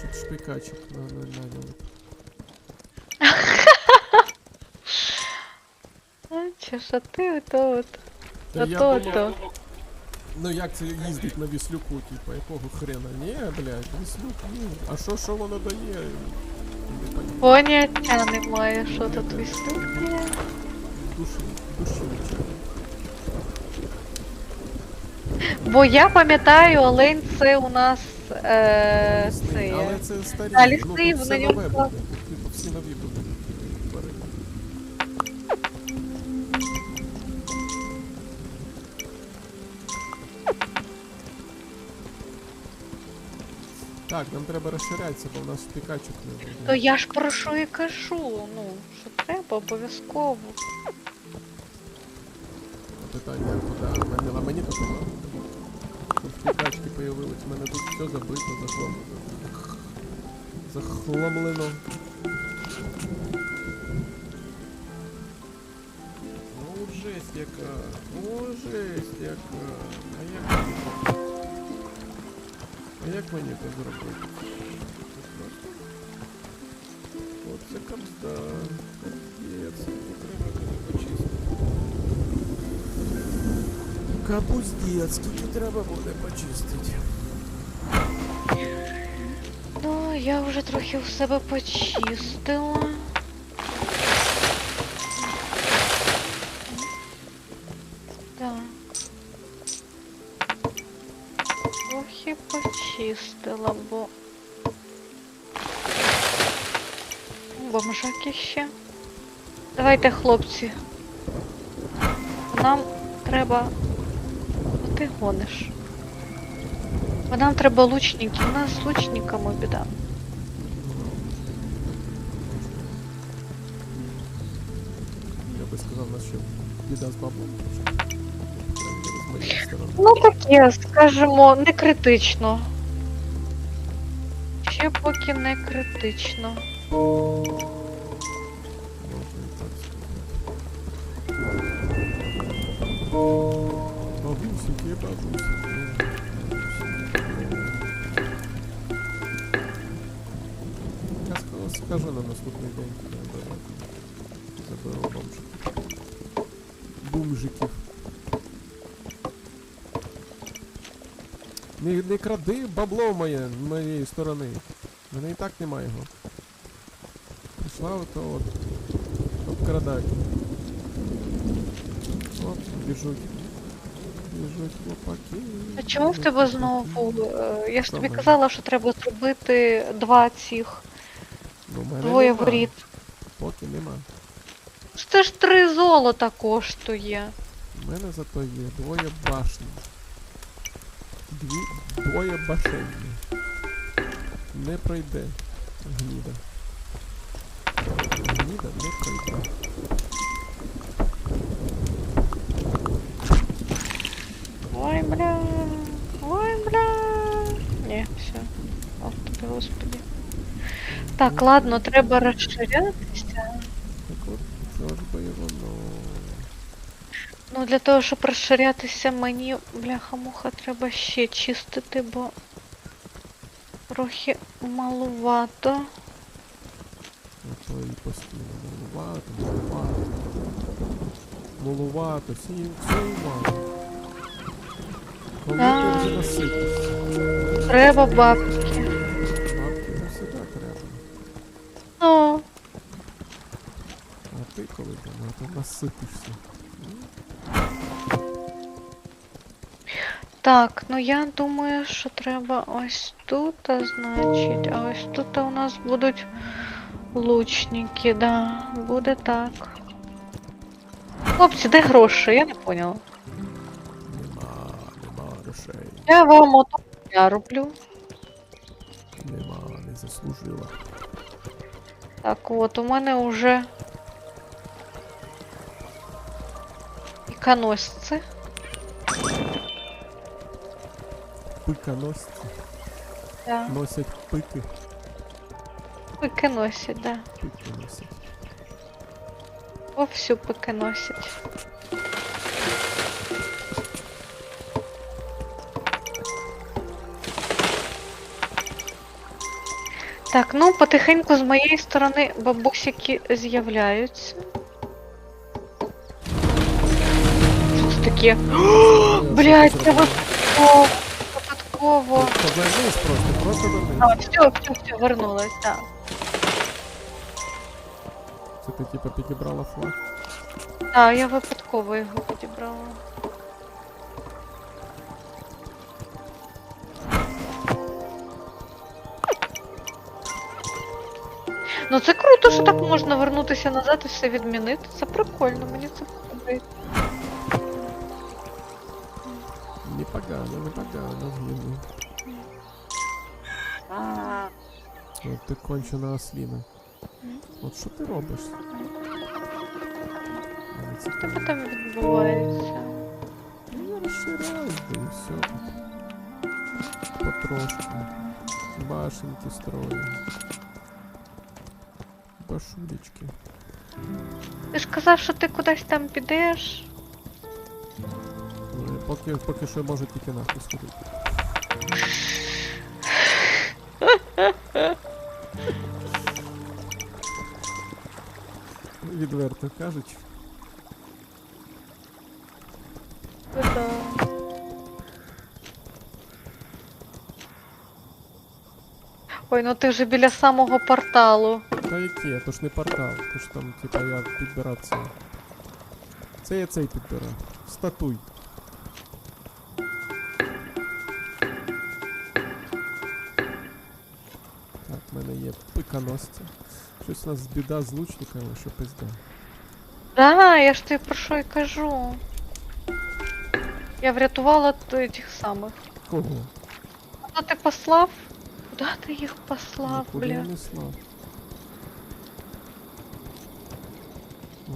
Чуть шпикачек на на наняли. А, чи ж, ти ото от. Та А то, то. Ну як це їздить на віслюку, типа, якого хрена? Ні, блядь, віслюк, ні. А що, що воно дає? Поняття немає, що тут виступає. Душі, душі нічого. Бо я пам'ятаю, олень це у нас е, це, Але це старі. А, ну, лісний, тут на ньому нове буде. Типу, всі нові будуть. Так, нам треба розширятися, бо у нас пікачок не буде. То я ж про що і кажу. Ну, що треба обов'язково. Питання куди? Мене, а мені нема. Тут пікачки появились, у мене тут все забито, захламлено. Захламлено. Ну, жесть яка. О, жесть яка. А як мені це? А як мені це зробити? Оце камзда. Капуздець, скільки треба буде почистити. Ну, я вже трохи в себе почистила. Так. Трохи почистила, бо. Бомжаки ще. Давайте, хлопці. Нам треба. Ти гониш. Бо нам треба лучники. У нас з лучниками біда. Я би сказав, у нас ще біда з баблом. Ну таке, скажімо, не критично. Ще поки не критично. Я ска- скажу на наступний день, коли я давай заберу бомжиків. Бумжиків. Не, не кради бабло моє моєї сторони. В Мене і так немає його. Прийшла ото от обкрадати. Оп, біжуть. Біжуть хлопаки. А чому в тебе знову? е, Я ж тобі казала, що треба зробити два цих Ну, в мене двоє нема. воріт. Поки нема. Це ж три золота коштує. У мене зато є двоє башні. Дві, двоє башень. Не пройде. Гніда. Гніда не пройде. Ой, бля. Ой, бля. Ні, все. Ох тобі, господи. Так, ладно, треба розширятися. Ну, для того, щоб розширятися, мені, бляха-муха, треба ще чистити, бо трохи малувато. А постійно мулувато, мулувато. Мулувато, сім, всього мало. Коли Да. ти вже наситишся? Треба бабки. Бабки всегда треба. Ну, А ти коли там, а то наситишся. так, ну я думаю, що треба ось тут, а значить, а ось тут у нас будуть лучники, да, буде так. Хлопці, де гроші? Я не поняла. Нема, нема грошей. Я вам ото я роблю. Нема, не заслужила. Так, от, у мене вже іконосці. Пиконосці. Да. Носять пики. Пики носять, да. Пики носять. Вовсю пики носять. Так, ну потихеньку з моєї сторони бабусики з'являються. Що це таке? Блять, це випадково. Випадково. Повернись просто, просто А, вернись. все, все, все, вернулась, так. Це ти типа підібрала флаг. Так, я випадково його підібрала. Ну це круто, що так можна вернутися назад і все відмінити. Це прикольно, мені це подобається. Непогано, непогано, згідно. От ти кончена осліна. От що ти робиш? Що цікаво. тебе там відбувається? Ну, я розширяюсь, да і все. Потрошку. Башенки строю. Башулечки. Ти ж казав, що ти кудись там підеш. Ну, поки, поки що можу тільки нахуй сходити. Відверто кажучи. Да. Ой, ну ти вже біля самого порталу. Та яке? То ж не портал, то ж там, типа, я підбирав це. Це я цей підбирав. Статуй. Так, в мене є пиканосці. Щось у нас біда з лучниками, що пизда. Да, я ж тобі про що й кажу. Я врятувала т- тих самих. Кого? Куди ти послав? Куди ти їх послав, Нікуди я бля? не слав.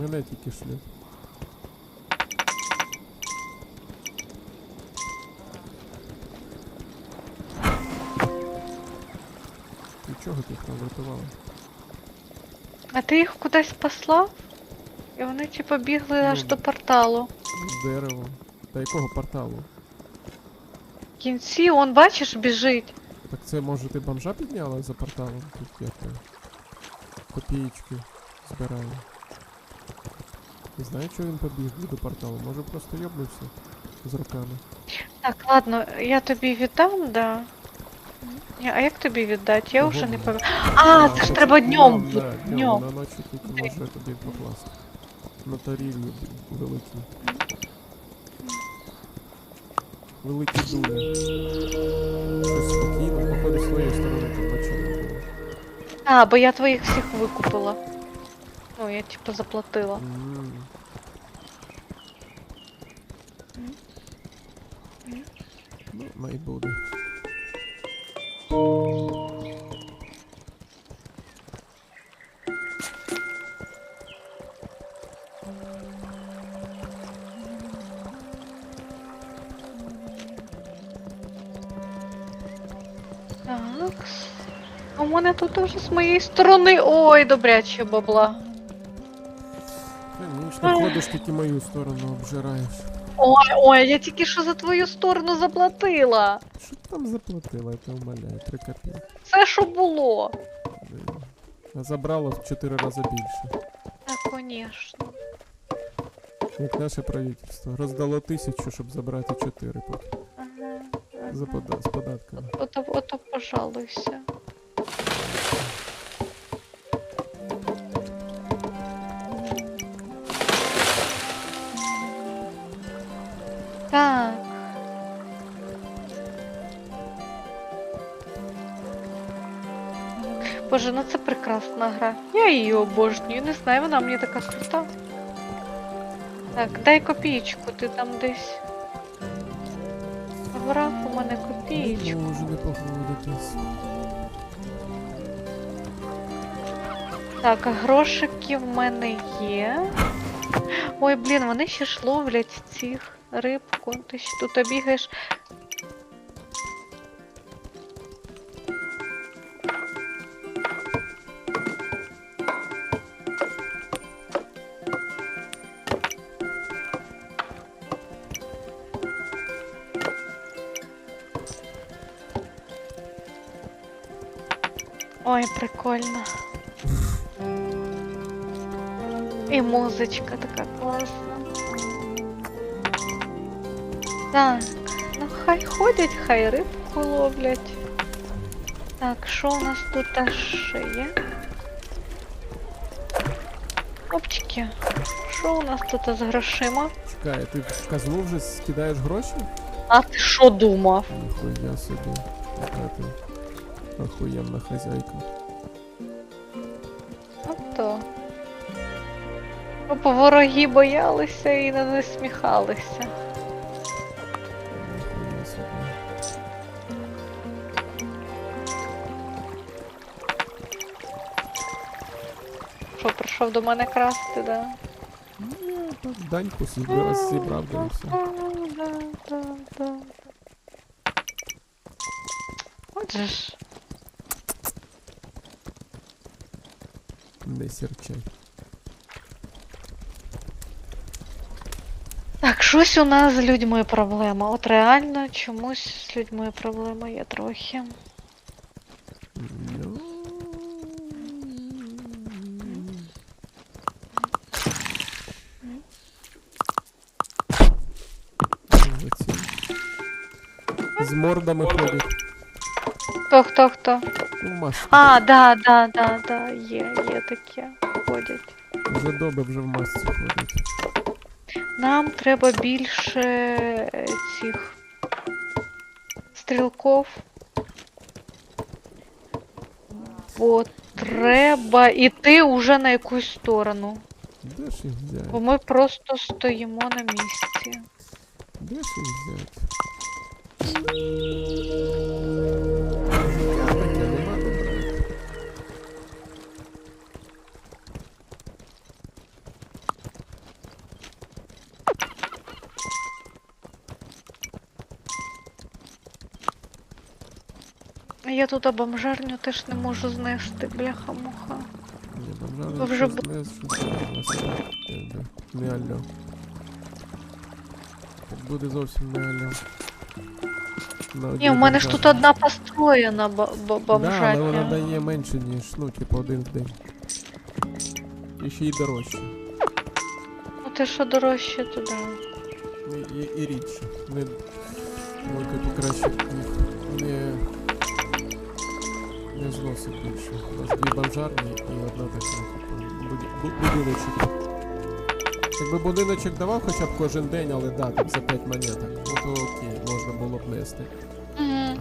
Мене тільки шлють. Ти чого ти їх там врятувала? А ти їх кудись послав? І вони типу бігли аж Ну. до порталу. З деревом. Та якого порталу? В кінці, он, бачиш, біжить. Так це може ти бомжа підняла за порталом? Тут як то копієчки збираю. Не знаю, чого він побіг до порталу. Може просто йобнувся з руками. Так, ладно, я тобі віддам, да. Ні, А як тобі віддати? Я вже не пам'ятаю. А, це ж треба днем. Да, днем, на ночі тільки може тобі покласти. На тарілі великі. Великі. Щось спокійно, походу своєї сторони побачили. А, бо я твоїх всіх викупила. Ну, я типу заплатила. Ну, най буде. Так. А у мене тут уже з моєї сторони. Ой, добряче бабла. Конечно, ходиш тільки мою сторону обжираєш. Ой, ой, я тільки що за твою сторону заплатила. Що ти там заплатила, я тебе умоляю, три копійки. Все, що було. А забрала в чотири рази більше. Так, конечно. Як наше правительство. Роздало тисячу, щоб забрати чотири поки. Ага, За пода- з податками. Ото, ото пожалуйся. Боже, ну це прекрасна гра. Я її обожнюю. Не знаю, вона мені така крута. Так, дай копієчку, ти там десь. Враг у мене не погодитись. Так, грошики в мене є. Ой, блін, вони ще ж ловлять цих рибку. Ти ще тут бігаєш. Ой, прикольно. І музичка така класна. Так, ну хай ходять, хай рибку ловлять. Так, що у нас тут ще є? Опчики. Що у нас тут з грошима? Чекай, ти в казну вже скидаєш гроші? А ти що думав? Ніхуя собі. Яка ти Охуєнна хазяйка. Ото. Опа, вороги боялися і не насміхалися. Що, прийшов до мене красти, да? Ні, даньку зібрав, зібрав, да і все. Да, да, да. Отже ж. Не сірчай. Так, щось у нас з людьми проблема. От реально чомусь з людьми проблема є трохи. Ну... З мордами ходять. Хто, хто, хто? Ну, масці. А, да, да, да, да, є, є таке. Ходять. Вже доби вже в масці ходять. Нам треба більше е, цих стрілков. Бо треба іти уже на якусь сторону. Де ж їх взяти? Бо ми просто стоїмо на місці. Де ж їх взяти? Я тут бомжарню теж не можу знести, бляха-муха. Ні, бомжара вже щось не щось у нас так, якби, не алло. Буде зовсім не алло. На Ні, у мене ж тут одна построєна бо- бо- Да, але вона дає менше, ніж, ну, типу, один в день. І ще й дорожче. Ну те, що дорожче, то да. І, і, і рідше. Ой, тобі краще не, зносить більше. У нас дві бомжарні і одна така, будиночок. Якби будиночок давав хоча б кожен день, але да, там за 5 монеток, ну то окей, можна було б нести.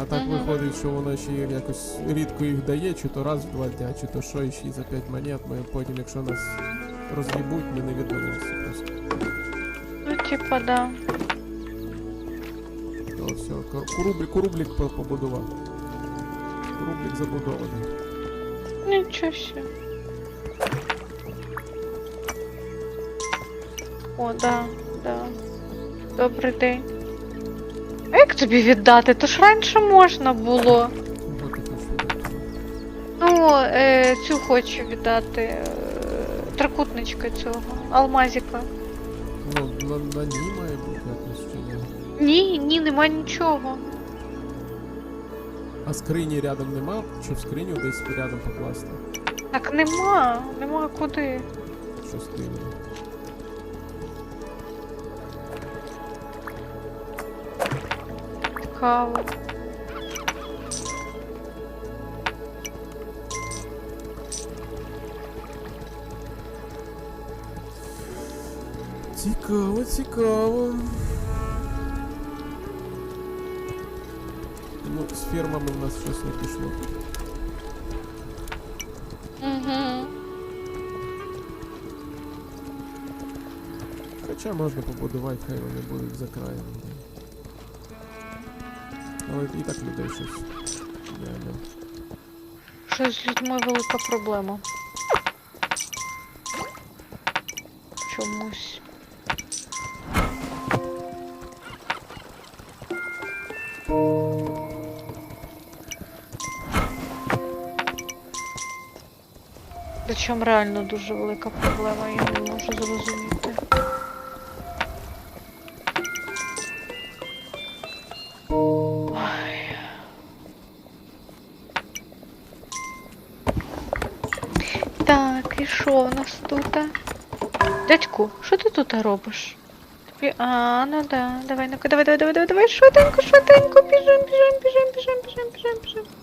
А так виходить, що воно ще якось рідко їх дає, чи то раз в два дня, чи то що, ще за 5 монет. Ми потім, якщо нас роз'їбуть, ми не відновимося просто. Ну, типа, да. То все, ку- курублік, курублік по- побудував. Курублік забудований. Нічого ще. О, да, да. Добрий день. А як тобі віддати? То ж раніше можна було. Ну, е, цю хочу віддати. Е, трикутничка цього. Алмазіка. Ну, на, на ній має бути якось чи ні. Ні, ні, нема нічого. А скрині рядом нема, чи в скриню десь рядом покласти? Так нема, нема куди. Щось дивне. Цікаво. Цікаво, цікаво. Фермами в нас щось не пішло. Угу. Хоча можна побудувати, хай вони будуть за краєм. Але і так людей щось. Реально. Щось з людьми велика проблема. Чомусь. чому реально дуже велика проблема, я не можу зрозуміти. Ой. Так, і що у нас тут? Дядьку, що ти тут робиш? Тобі... А, ну да, давай, ну-ка, давай, давай, давай, давай, давай, швиденько, швиденько, біжим, біжим, біжим, біжим, біжим, біжим, біжим.